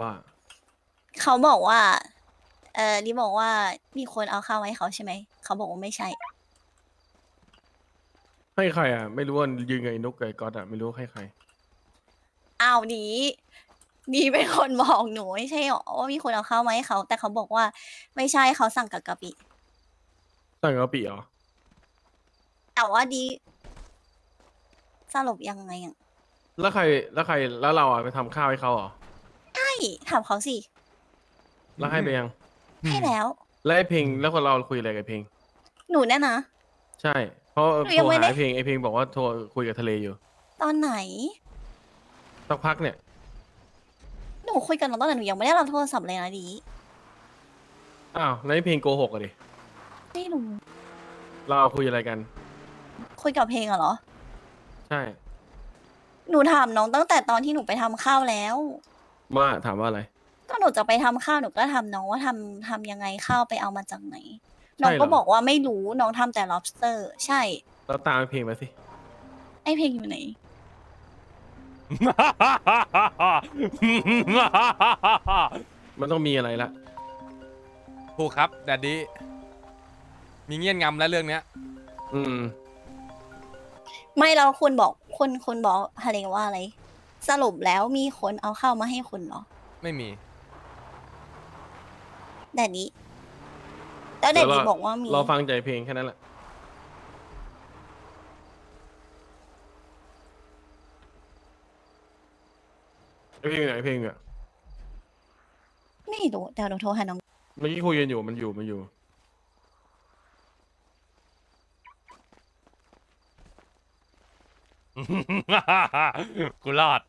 ว่า เขาบอกว่า เออรีบอกว่ามีคนเอาข้าวมาให้เขาใช่ไหม เขาบอกว่าไม่ใช่ ให้ใครอะ ไม่รู้ว่ายืนกับไอ้นุกกับไอ้ก๊อตอะ ไม่รู้ให้ใคร อ้าวดีดีเป็นคนบอกหนูไม่ใช่หรอว่ามีคนเอาข้าวมาให้เขา แต่เขาบอกว่าไม่ใช่เขาสั่งกับกะปิตั้งกะปิเหรอ แต่ว่าดีสรุปยังไงอะ แล้วใคร แล้วใคร แล้วเราอะไปทำข้าวให้เขาเหรอใช่ ถามเขาสิ แล้วให้ไปยัง ให้แล้ว แล้วไอ้เพลงแล้วคนเราคุยอะไรกับไอ้เพลง หนูเนี่ยนะ ใช่ เพราะหนูโทยัรงไม่หาได้ ไอ้เพลงไอ้เพลงบอกว่าโทรคุยกับทะเลอยู่ตอนไหน สักพักเนี่ย หนูคุยกับน้องตอนไหนหนูยังไม่ได้รับโทรศัพท์เลยนะดีอ้าวแล้วไอ้เพลงโกหกอะดิ ไม่รู้เราคุยอะไรกัน คุยกับเพลงอะเหรอ ใช่ หนูถามน้องตั้งแต่ตอนที่หนูไปทำข้าวแล้ว ว่าถามว่าอะไร ก็หนูจะไปทำข้าวหนูก็ทำน้องว่าทำทำยังไงข้าวไปเอามาจากไหนใช่น้องก็เหรอบอกว่าไม่รู้น้องทำแต่ lobster ใช่ เราตามไอ้เพลงมาสิ ไอเพลงอยู่ไหน มันต้องมีอะไรละ ถูกครับแดดดี้มีเงียนงำแล้วเรื่องเนี้ย อืม ไม่เราคุณบอกคุณคุณบอกฮาเลงว่าอะไร สรุปแล้วมีคนเอาข้าวมาให้คุณเหรอไม่มี แดดนี้แล้วแดดนี้บอกว่ามีเราฟังใจเพลงแค่นั้นแหละไอเพลงอยู่ไหนไอ้เพลงอะไม่รู้เดี๋ยวหนูโทรหาน้อง เมื่อกี้คุยกันอยู่มันอยู่มันอยู่ กูรอด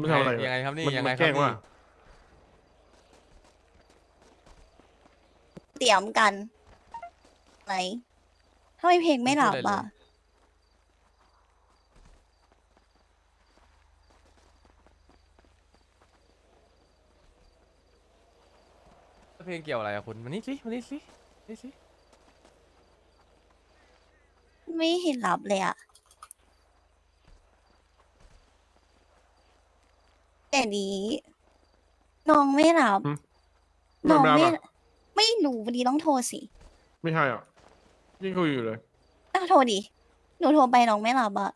มันทำอะไรยังไงครับนี่มัยังไงมัครับแกล้งนี่ ว่าเตรียมกันไหนทำไมเพลงไม่หลับอะ เพลงเกี่ยวอะไรอะคุณมานี่สิมานี่สินี่สิไม่เห็นหลับเลยอะแต่นี้น้องไม่หลับหึน้องไม่ไม่หลับอะไม่รู้วันนี้ต้องโทรสิไม่ใช่อะยิ่งคุยอยู่เลยอ้าวโทรดิหนูโทรไปน้องไม่รับอะ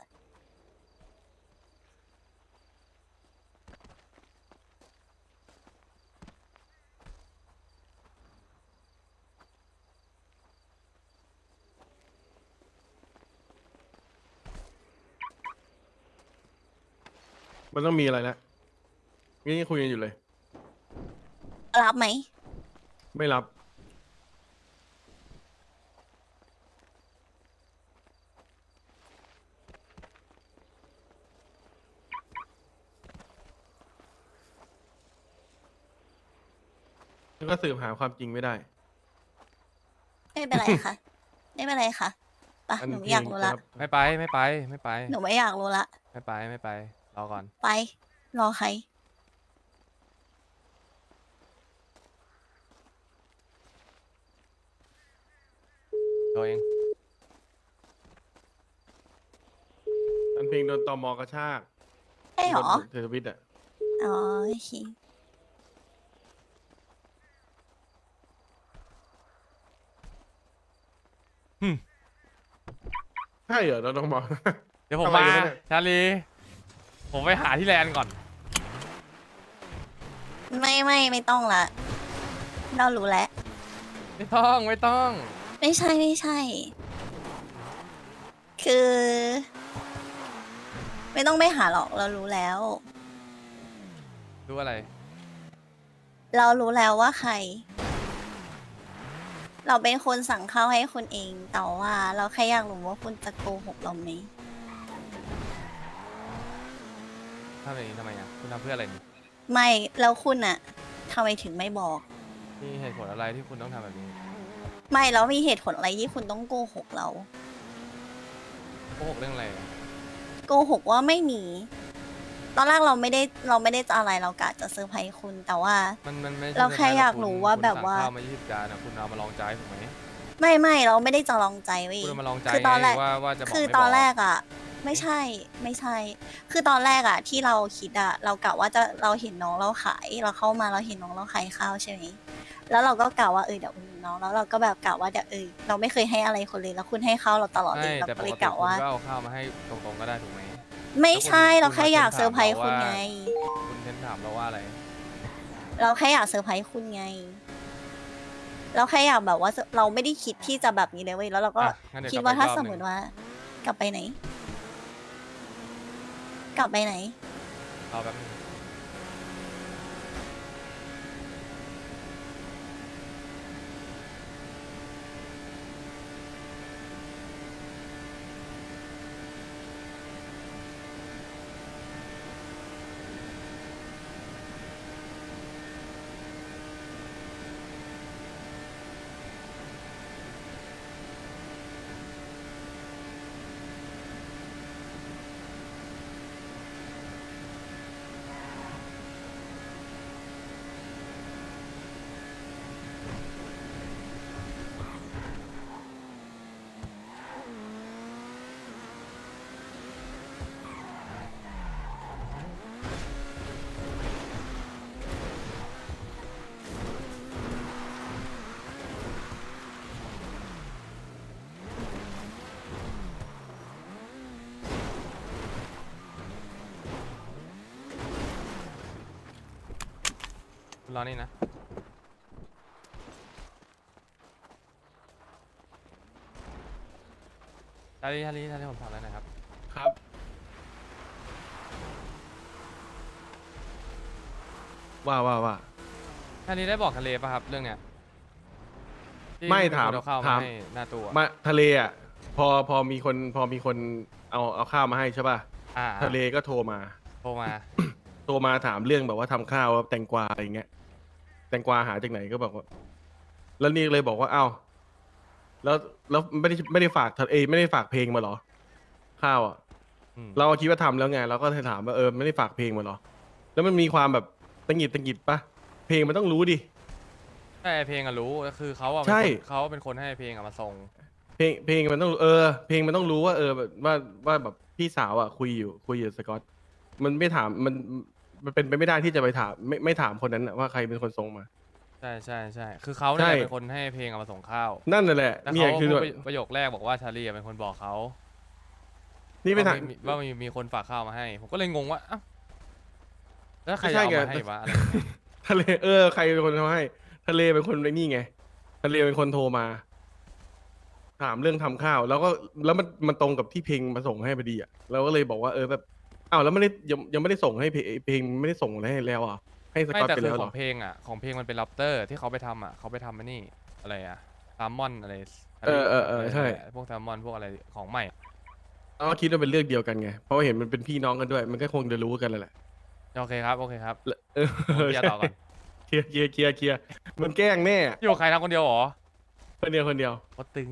มันต้องมีอะไรแล้วนี่ยังคุยกันอยู่เลย รับไหม ไม่รับแล้วก็สืบหาความจริงไม่ได้ ไม่เป็นไรค่ะ ไม่เป็นไรค่ะไปะอันหนูเพลอยากงรู้จะละรับไม่ไปไม่ไปไม่ไป หนูไม่อยากรู้ละ ไม่ไปไม่ไป รอก่อนไป รอใครตัวเองอันเพลงโดนตอมอกระชากใช่หรอ เทอร์วิตอะ อ๋อโอเคใช่เหรอเราต้องบอกเดี๋ยวผมอะไรมากันเนี่ย ชาลี ผมไปหาที่แลนด์ก่อน ไม่ไม่ไม่ต้องละ เรารู้แล้ว ไม่ต้องไม่ต้อง ไม่ใช่ไม่ใช่ คือ ไม่ต้องไปหาหรอกเรารู้แล้วรู้อะไร เรารู้แล้วว่าใคร เราเป็นคนสั่งข้าวให้คุณเอง แต่ว่าเราแค่อยากรู้ว่าคุณจะโกหกเราไหม ทำแบบนี้ทำไมอะคุณทำเพื่ออะไรนี่ไม่แล้วคุณอะทำไมถึงไม่บอก มีเหตุผลอะไรที่คุณต้องทำแบบนี้ไม่แล้วมีเหตุผลอะไรที่คุณต้องโกหกเรา โกหกเรื่องอะไรอะโกหกว่าไม่มี ตอนแรกเราไม่ได้เราไม่ได้จะอะไรเรากะจะเซอร์ไพรส์คุณแต่ว่า มันมันไม่ใช่เราแค่ซร์ไพส์หอยากคุณรู้ว่าคุณแบบสั่งว่าข้าวมา20จานนะคุณเอามาลองใจผมไหมไม่ไม่เราไม่ได้จะลองใจเว้ย คุณมาลองใจคือตอนแรก ไงว่าว่าจะบอกคือไม่ตอนบแรกอะ ไม่ใช่ไม่ใช่ คือตอนแรกอะที่เราคิดอะเรากะว่าจะเราเห็นน้องเราขาย เราเข้ามาเราเห็นน้องเราขายข้าวใช่ไหมแล้วเราก็กะว่าเออเดี๋ยวอุดหนุนน้องแล้วเราก็แบบกะว่าเดี๋ยวเออเราไม่เคยให้อะไรคนเลยแล้วคุณให้ข้าวเราตลอดเลยไม่เราแต่ก็ปเลกยติกะคุณว่า ก็เอาข้าวมาให้ตรงๆก็ได้ถูกไหม ไม่ใช่แล้วเราคุณแค่อยากคุณเซอร์ไพรส์ถามคุณเราว่าไง คุณเทนถามเราว่าอะไร เราแค่อยากเซอร์ไพรส์คุณไง เราแค่อยากแบบว่าเราไม่ได้คิดที่จะแบบนี้เลยเว้ยแล้วเราก็อะงั้นเดี๋ยวคิดกลับว่าไปถ้าอีกรอบสมหมนึ่งติว่ากลับไปไหน กลับไปไหน รอแป๊บนึง รอนี่นะชาลีชาลีชาลีผมถามแล้วนะครับ ครับ ว่าว่าว่าชาลีได้บอกทะเลป่ะครับ เรื่องเนี้ยที่ไม่คุณถามเอข้าวถาม ให้หน้าตัวมาทะเลอะ พอพอมีคนพอมีคนเอาเอาข้าวมาให้ใช่ป่ะ อ่าทะเลก็โทรมา โทรมา โทรมาถามเรื่องแบบว่าทำข้าวว่าแตงกวาอะไรเงี้ย แตงกวาหาจากไหนก็บอกว่า แล้วนี่เลยบอกว่าเอ้าแล้วแล้วไม่ได้ไม่ได้ฝากทะเอยไม่ได้ฝากเพลงมาเหรอ ข้าวอะ อืมเราคิดว่าทำแล้วไงเราก็เลยถามว่าเออไม่ได้ฝากเพลงมาเหรอ แล้วมันมีความแบบตังหงิดตังหงิดปะเพลงมันต้องรู้ดิ ใช่เพลงอะรู้ก็คือเขาอะใช่เป็นคนเขาเป็นคนให้เพลงอะมาส่ง เพลงเพลงมันต้องเออ เพลงมันต้องรู้ว่าเออแบบว่าว่าแบบพี่สาวอะคุยอยู่คุยอยู่กับสกอต มันไม่ถามมัน มันเป็นไปไม่ได้ที่จะไปถามไม่ไม่ถามคนนั้นอะว่าใครเป็นคนส่งมา ใช่ใช่ใช่คือเขาเนี่ยใช่ เป็นคนให้เพลงอะมาส่งข้าวนั่นน่ะแหละแล้วเนี่ยเขาคือพูดแบบประประโยคแรกบอกว่าชาลีอะเป็นคนบอกเขานี่ไม่ถาม ว่ามีว่ามีมีคนฝากข้าวมาให้ ผมก็เลยงงว่าอ้าวแล้วใครไม่ใช่เอาไง มาให้วะอะไรอย่างเงี้ยทะเลเออใครเป็นคนทำให้ ทะเลเป็นคนไอ้นี่ไง ทะเลเป็นคนโทรมา ถามเรื่องทำข้าว แล้วก็แล้วมันมันตรงกับที่เพลงมาส่งให้พอดีอะเราก็เลยบอกว่าเออแบบ อ้าวแล้วไม่ได้ยังยังไม่ได้ส่งให้เพลงเพลงไม่ได้ส่งให้แล้วอะให้สไม่กอตแต่ไปคือแล้วขเหรอองเพลงอะของเพลงมันเป็นล็อบเตอร์ ที่เขาไปทำอะเขาไปทำมานี่อะไรอะแซลมอนอะไรเออเออเออใช่พวกแซลมอนพวกอะไรของใหม่อะเราก็คิดว่าเป็นเรื่องเดียวกันไงเพราะว่าเห็นมันเป็นพี่น้องกันด้วย มันก็คงจะรู้กันแหละโอเคครับ โอเคครับแล้วเออผมเคลียร์ต่อก่อนเคลียร์เคลียร์เคลียร์เคลียร์มันแกล้งแน่อะอยู่กับใครทำคนเดียวเหรอคนเดียวคนเดียว ก็ตึง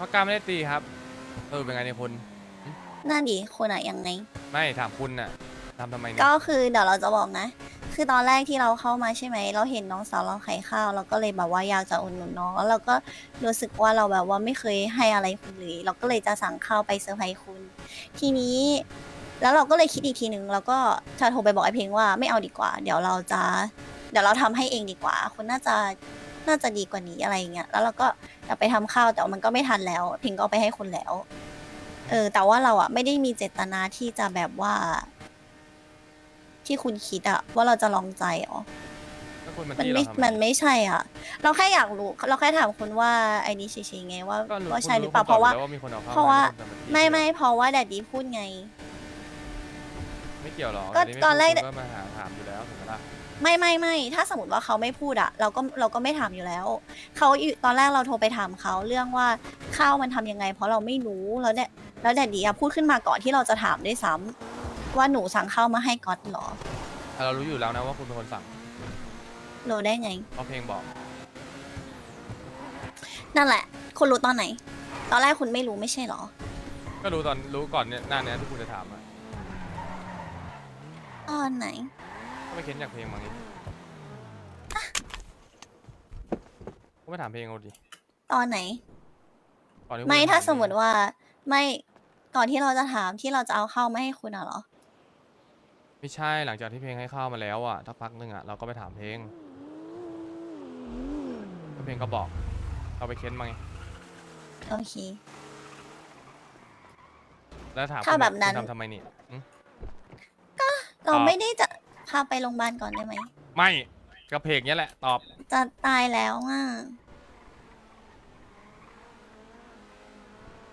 พักการไม่ได้ตีครับเออเป็นไงเนี่ยคุณนั่นดิคุณอะยังไง ไม่ถามคุณน่ะทำทำไมเนี่ยก็คือเดี๋ยวเราจะบอกนะ คือตอนแรกที่เราเข้ามาใช่ไหม เราเห็นน้องสาวเราขายข้าว เราก็เลยแบบว่าอยากจะอุดหนุนน้อง แล้วเราก็รู้สึกว่าเราแบบว่าไม่เคยให้อะไรคุณเลย เราก็เลยจะสั่งข้าวไปเซอร์ไพรส์คุณ ทีนี้ แล้วเราก็เลยคิดอีกทีหนึ่งแล้วก็จะโทรไปบอกไอ้เพลงว่าไม่เอาดีกว่า เดี๋ยวเราจะ เดี๋ยวเราทำให้เองดีกว่า คุณน่าจะ น่าจะดีกว่านี้อะไรอย่างเงี้ยแล้วเราก็อยากไปทำข้าวแต่ว่ามันก็ไม่ทันแล้วเพลงก็เอาไปให้คุณแล้ว เออ แต่ว่าเราอะไม่ได้มีเจตนาที่จะแบบว่า ที่คุณคิดอะว่าเราจะลองใจอ๋อ ถ้าคุณมันมันที่ไม่เราทำมันไม่ใช่อะ เราแค่อยากรู้ เราแค่ถามคุณว่าไอ้นี่เฉยๆไงว่าก็รู้ว่าใช่หรือคุณเปล่า เพราะว่าคำตอบอยู่แล้มีคนอข้เพราะว่าคุณทำนไม่ไม่เพราะว่าแดดดี้พูดไง ไม่เกี่ยวหรอกก็อัไม่ตอนแรกพูดก็มาหาถามอยู่แล้วถูกไหมล่ะ ไม่ไม่ไม่ถ้าสมมติว่าเขาไม่พูดอะเราก็เราก็ไม่ถามอยู่แล้วเขาอยู่ตอนแรกเราโทรไปถามเขาเรื่องว่าข้าวมันทำยังไง เพราะเราไม่รู้แล้วเนี่ยแล้วแดดดี้อะพูดขึ้นมาก่อนที่เราจะถามด้วยซ้ำว่าหนูสั่งข้าวมาให้ก๊อตเหรอแต่เรารู้อยู่แล้วนะว่าคุณเป็นคนสั่งรู้ได้ไง เพราะเพลงบอก นั่นแหละ คุณรู้ตอนไหน ตอนแรกคุณไม่รู้ไม่ใช่เหรอก็รู้ตอนรู้ก่อนเนี่ยหน้าเนี้ยที่คุณจะถามอะตอนไหนก็ ไปเค้นจากเพลงมาไงก็ไม่ถามเพลงเอาดิตอนไหนก่อนที่คุณไม่จะถ้าเพลงสมมติว่าไม่ก่อนที่เราจะถามที่เราจะเอาเข้าวมาให้คุณอะเหรอ ไม่ใช่หลังจากที่เพลงให้เข้ามาแล้วอะทักพักหนึ่งอะเราก็ไปถามเพลงแล้วเพลงก็บอก เราไปเค้นมาไงโอเค แล้วถามถ้าคุณแบบนั้น คุณทำทำไมนี่หึเราตอบไม่ได้จะ พาไปโรงพยาบาลก่อนได้ไหม ไม่กับเพลงเนี้ยแหละ ตอบ จะตายแล้วอะ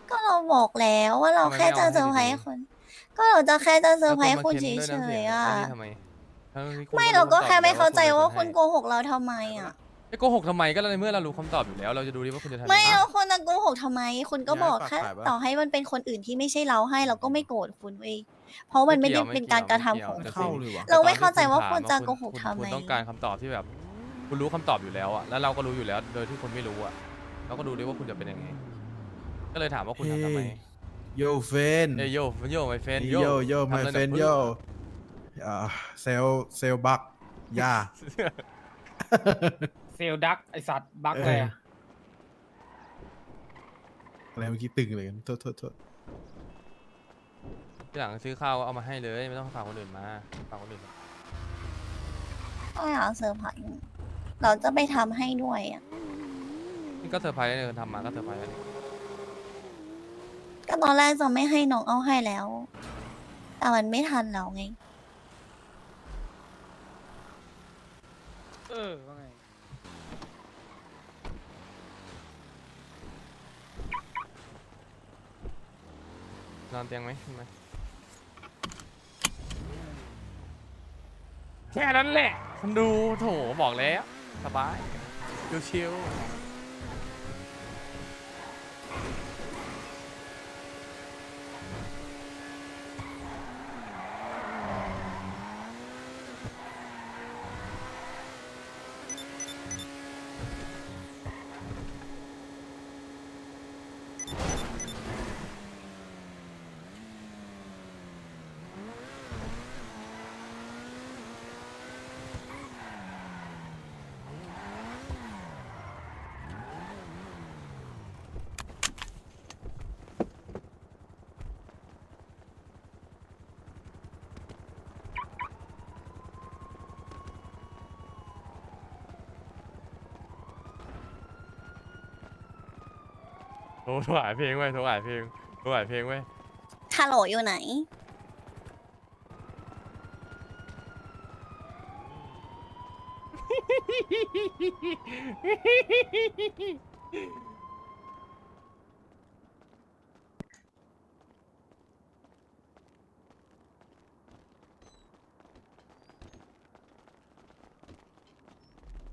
ก็เราบอกแล้วว่าเราทำไมแค่ไม่จะเอาเซอร์ไพรให้ส์ดีๆคุณก็เราจะแค่จะเซอร์ไพรส์แล้วคุณมาเฉค้นด้วยน้ำสียงๆอะนนี้ทำไมทั้งที่คุณไม่รู้เราก็คำตอบแค่ไม่อยู่เข้าใจล้ว่าณคุณจะโกหกเราทำไมอะให้โกหกทำไมก็ในเมื่อเรารู้คำตอบอยู่แล้ว เราจะดูดิว่าคุณจะทำไม่ยังงเราคนจะโกหกทำไม คุณก็ย้ายบอกฝากแค่ขายปะต่อให้มันเป็นคนอื่นที่ไม่ใช่เราให้ เราก็ไม่โกรธคุณเว้ย เพราะมันไม่ได้เป็นการกระทำของไม่เข้าเกี่ยวเลยวะเราไม่เข้าใจว่าแต่ตคุอนณที่จะถามโกหกคุณทำไมคุณต้องการคำตอบที่แบบ คุณรู้คำตอบอยู่แล้วอะแล้วเราก็รู้อยู่แล้ว โดยที่คุณไม่รู้อะเราก็ดูดิว่าคุณจะเป็นยังไง ก็เลยถามว่าคุณทำทำไมโยเฟนเอ้ยโยโยไมเฟนโยโยไมเฟนโยอ่าเซลเซลบักยาเซลลดักไอสัตว์บักเออเลยอะอะไรเมื่อกี้ตึงเลยโทษโทษโทษ ที่หลังซื้อข้าวก็เอามาให้เลย ไม่ต้องฝากคนอื่นมาฝากคนอื่นมาก็อยากเซอร์ไพรส์เราจะไปทำให้ด้วยอะ นี่ก็เซอร์ไพรส์เลยทำมาก็เซอร์ไพรส์แล้วนี่ก็ตอนแรกจะไม่ให้น้องเอาให้แล้ว แต่มันไม่ทันแล้วไง เออว่าไงนอนเตียงไหมขึ้นไหม แค่นั้นแหละคุณดูโถบอกแล้ว สบาย ชิวๆ โทรถวายเพลงไว้ยถวายเพลงถวายเพลงไว้ยฮัลโหลอยู่ไหน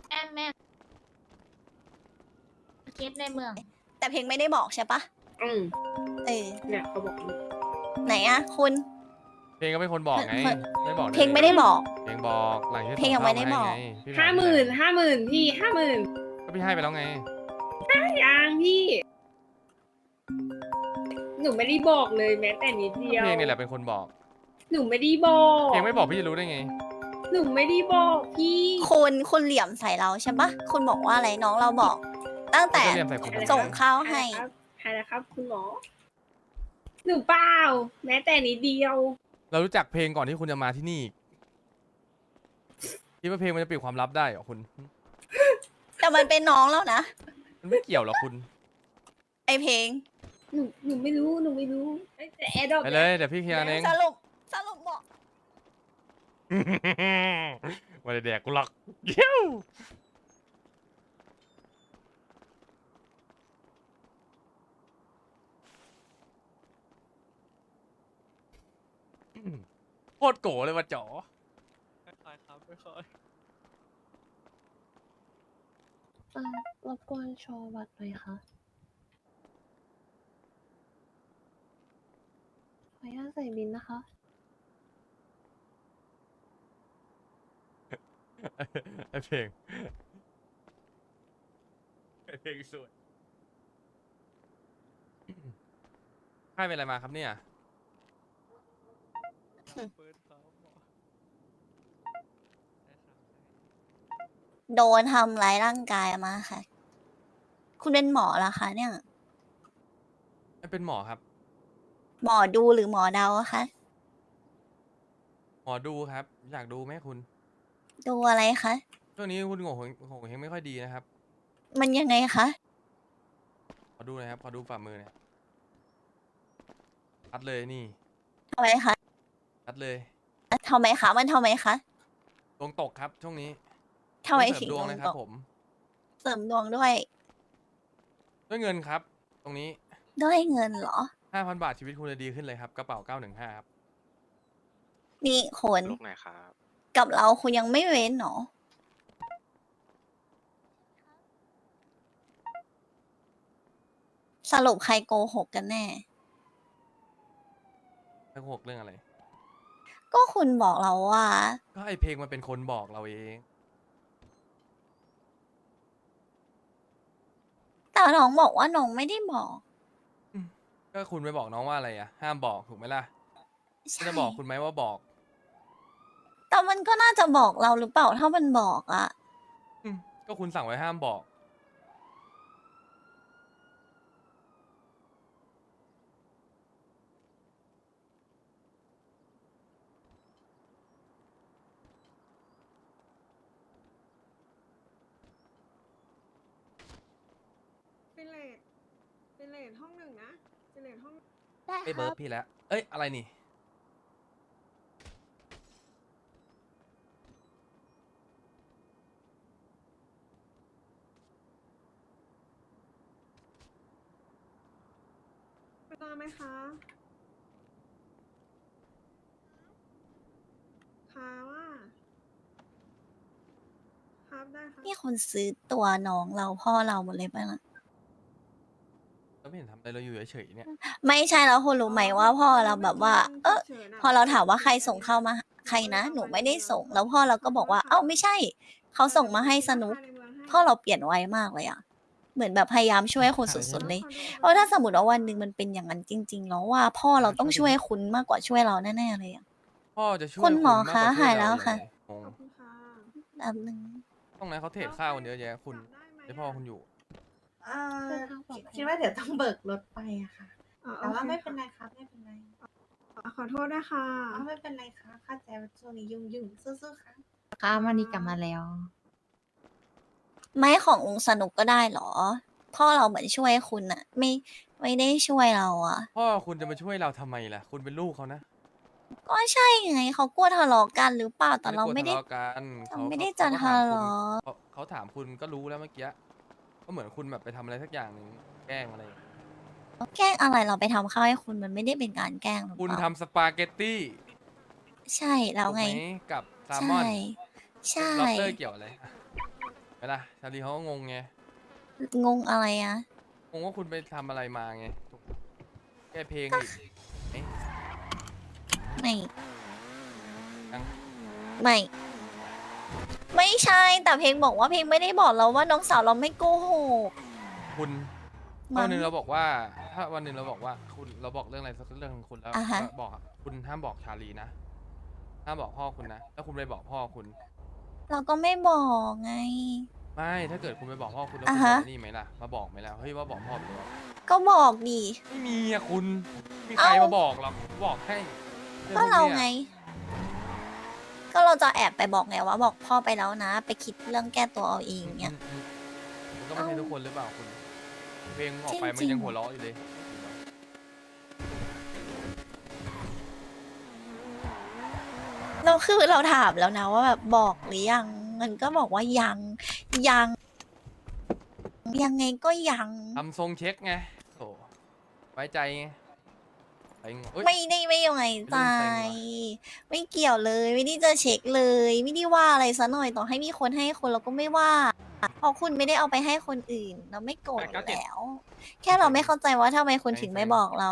แอมแม่เคสในเมือง แต่เพลงไม่ได้บอกใช่ปะอืมเออเนี่ยเขาบอกไหนอะคุณ เพลงก็เป็นคนบอกไงเพิ่นไม่บอกด้เพลงไม่ได้บอก เพลงบอกหลังที่เพลงยังไม่ได้บอกห้าหมื่นห้าหมื่นพี่ห้าหมื่นก็พี่ให้ไปแล้วไง ยังพี่ หนูไม่ได้บอกเลยแม้แต่นิดเดียวเพลงนี่แหละเป็นคนบอก หนูไม่ได้บอก เพลงไม่บอกพี่จะรู้ได้ไง หนูไม่ได้บอกพี่ คุณคุณเหลี่ยมใส่เราใช่ปะคุณบอกว่าอะไรน้องเราบอก ตั้งแต่ก็เรียมใส่คุณทำไมส่งข้าวให้ ครับใครนะครับ คุณหมอ หนูเปล่า แม้แต่นิดเดียว เรารู้จักเพลงก่อนที่คุณจะมาที่นี่อีกคิดว่าเพลงมันจะปิดความลับได้เหรอคุณ แต่มันเป็นน้องแล้วนะ มันไม่เกี่ยวหรอกคุณ ไอเพลง หนูหนูไม่รู้ หนูไม่รู้เอ้ยแต่แอดดอกไปเลยเดี๋ยวพี่เคลียร์เองสรุปสรุปบอก ไมาได้แดกกูหรอกเดี๋ยว คตรโกรธเลยว่ะจ๋อเอ่อรบกวนโชว์บัตรหน่อยค่ะขออนุญาตใส่บินนะคะ ไอเพลงไอเพลงสวยใครเป็นอะไรมาครับเนี่ย โดนทำร้ายร่างกายมาค่ะ คุณเป็นหมอเหรอคะเนี่ย ไม่เป็นหมอครับ หมอดูหรือหมอเดาอะคะ หมอดูครับ อยากดูไหมคุณ ดูอะไรคะ ช่วงนี้คุณโง่โง่เฮงไม่ค่อยดีนะครับ มันยังไงคะ ขอดูหน่อยครับ ขอดูฝ่ามือหน่อยชัดเลยนี่ทำไมคะชัดเลย ทำไมคะ มันทำไมคะ ดวงตกครับช่วงนี้ ทำไมต้องเสถึริงมดวงลเลยงครัตบกผมเสริมดวงด้วย ด้วยเงินครับ ตรงนี้ด้วยเงินเหรอห้าพันบาทชีวิตคุณจะดีขึ้นเลยครับกระเป๋าเก้าหนึ่งห้าครับนี่คนลูกไหนอยครับ กับเราคุณยังไม่เว้นเหรอสรุปใครโกหกกันแน่ถ้าโกหกเรื่องอะไร ก็คุณบอกเราว่า ก็ไอเพลงมันเป็นคนบอกเราเอง แต่น้องบอกว่าน้องไม่ได้บอก ก็คุณไปบอกน้องว่าอะไรอะ ห้ามบอกถูกไหมล่ะใช่ จะบอกคุณไหมว่าบอก แต่มันก็น่าจะบอกเราหรือเปล่าถ้ามันบอกอะอืมก็คุณสั่งไว้ห้ามบอก เป็นเลทเป็นเลทห้องหนึ่งนะ เป็นเลทห้อง ได้ไอ้คเบิรัร์บดพี่แล้ว เอ้ย อะไรนี่เวลาไหมคะ ค่ะว่า ครับได้ครับนี่คนซื้อตัวน้องเราพ่อเราหมดเลยป่ะล่ะ เราไม่เห็นทำอะไรเราอยู่เฉยๆเนี่ย ไม่ใช่แล้วคุณรู้ไหมว่าพ่อเราแบบว่า เออพอเราถามว่าใครส่งเข้ามาใครนะ หนูไม่ได้ส่ง แล้วพ่อเราก็บอกว่า เอ้าไม่ใช่ เขาส่งมาให้สนุก พ่อเราเปลี่ยนไวมากเลยอะเหมือนแบบพยายามช่วยคุณสุดๆเลยเพราะถ้าสมมติว่าวันหนึ่งมันเป็นอย่างนั้นจริง ๆ แล้วว่าพ่อเราต้องช่วยคุณมากกว่าช่วยเราแน่ๆเลยอะ พ่อจะช่วยคุณหมอมากกคะช่หายเรแล้วค่ะงงขอบคุณค่ะแบบนึง ตรงนั้นเขาเทรดข้าวกันเยอะแยะคุณจับได้ไหมให้พ่อคุณอยู่ อ่าเดินทางปลอดภัยคิดว่าเดี๋ยวต้องเบิกรถไปอะค่ะอ่าแต่ว่าโอคไม่เป็นไรครับ ไม่เป็นไรอ่าขอโทษนะคะอ๋อไม่เป็นไรค่ะเข้าใจว่าช่วงนี้ยุ่งยุ่งๆสู้ๆค่ะค่ะวันนี้กลับมาแล้ว ไม้ของลุงสนุกก็ได้เหรอ พ่อเราเหมือนช่วยคุณอะไม่ไม่ได้ช่วยเราอะพ่อคุณจะมาช่วยเราทำไมล่ะ คุณเป็นลูกเขานะก็ใช่ไงเขากลัวทะเลาะกันหรือเปล่าแต่เราไม่ได้ กลัวทะเลาะกันเราเขาไม่ได้เขาจะเขาถามทะคุณเลาะเขาเขาถามคุณก็รู้แล้วเมื่อกี้ ก็เหมือนคุณแบบไปทำอะไรสักอย่างหนึ่งแกล้งอะไรอย่างเงี้ยแกล้งอะไรเราไปทำข้าวให้คุณมันไม่ได้เป็นการแกล้งหรือคุณเปล่าทำสปาเกตตี้ใช่แล้วไง ถูกหมกับแซลมอนใช่ ใช่ ล็อบสเตอร์เกี่ยวอะไรอะเวลาชาลีเขาก็งงไง งงอะไรอะงงว่าคุณไปทำอะไรมาไงถูกแก้เพลงอีกเอ๊ะไม่ยังไม่ ไม่ใช่แต่เพลงบอกว่าเพลงไม่ได้บอกเราว่าน้องสาวเราไม่โกหก คุณมั้วันงหนึ่งเราบอกว่า ถ้าวันหนึ่งเราบอกว่า คุณเราบอกเรื่องอะไรสักเรื่องของคุณแล้วอ่าฮะก็บอกคุณห้ามบอกชาลีนะห้ามบอกพ่อคุณนะแล้วคุณไปบอกพ่อคุณ เราก็ไม่บอกไง ไม่ถ้าเกิดคุณไปบอกพ่อคุณแล้วอ่าคุณฮะ จะนี่ไหมล่ะมาบอกไหมล่ะเฮ้ยว่าบอกพ่อไปแล้วก็บอกดีไม่มีอะคุณไม่มีเอ้าใครมาบอกหรอกบอกให้องก็พวเรานี่ยไง ก็เราจะแอบไปบอกไงว่าบอกพ่อไปแล้วนะ ไปคิดเรื่องแก้ตัวเอาเองเนี่ย อืมอืมมันก็ไม่ใช่เอ้าทุกคนหรือเปล่าคุณ เพลงออกไปจมันริงๆยังหัวเราะอยู่เลย เราคือเราถามแล้วนะว่าแบบบอกหรือยัง มันก็บอกว่ายังยัง ยังไงก็ยัง ทำทรงเช็คไงโถไว้ใจไง ไปงเอ้ยไม่ได้ไม่ยังไงใจ ไม่เกี่ยวเลย ไม่ได้จะเช็คเลย ไม่ได้ว่าอะไรซะหน่อยต่อให้มีคนให้คนเราก็ไม่ว่าเพราะคุณไม่ได้เอาไปให้คนอื่น เราไม่โกรธอยู่แล้ว แค่เราไม่เข้าใจว่าทำไมคนถึงไม่บอกเรา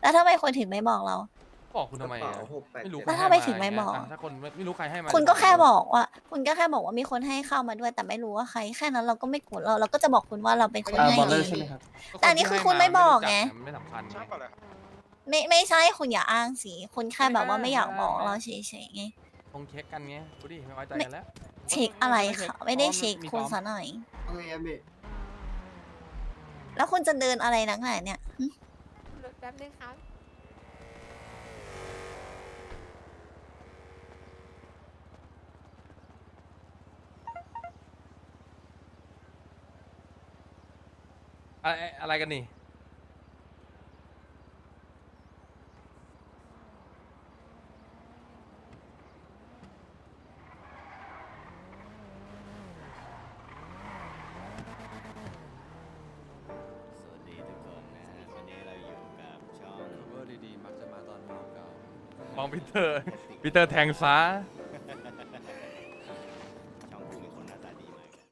แล้วทำไมคนถึงไม่บอกเรา บอกคุณทำไมอะไม่รู้แล้วใครทำไมให้ถึงไม่ย่าบอกะถ้าคนไม่ไม่รู้ใครให้มาคุณก็แค่จะบอกว่า คุณก็แค่บอกว่ามีคนให้เข้ามาด้วยแต่ไม่รู้ว่าใคร แค่นั้นเราก็ไม่โกรธเราเราก็จะบอกคุณว่าเราเป็นคนให้บอกเอเลยงใช่ไหมครับ แต่อันนี้คือคุณไม่บอกไงมันไม่สำคัญไง ไม่ไม่ใช่คุณอย่าอ้างสิคุณแค่แบบว่าไม่อยากบอกเราเฉยๆไงคงเช็คกันไงดูดิไม่ไว้ใจกันแล้ว เช็คอะไรคะไม่ได้เช็คมีคุณซ้อมซะหน่อยแล้วคุณจะเดินอะไรนักหนาเนี่ยหึแป๊บนึงครับ อะไรอะไรกันนี่ ปีเตอร์แทงซา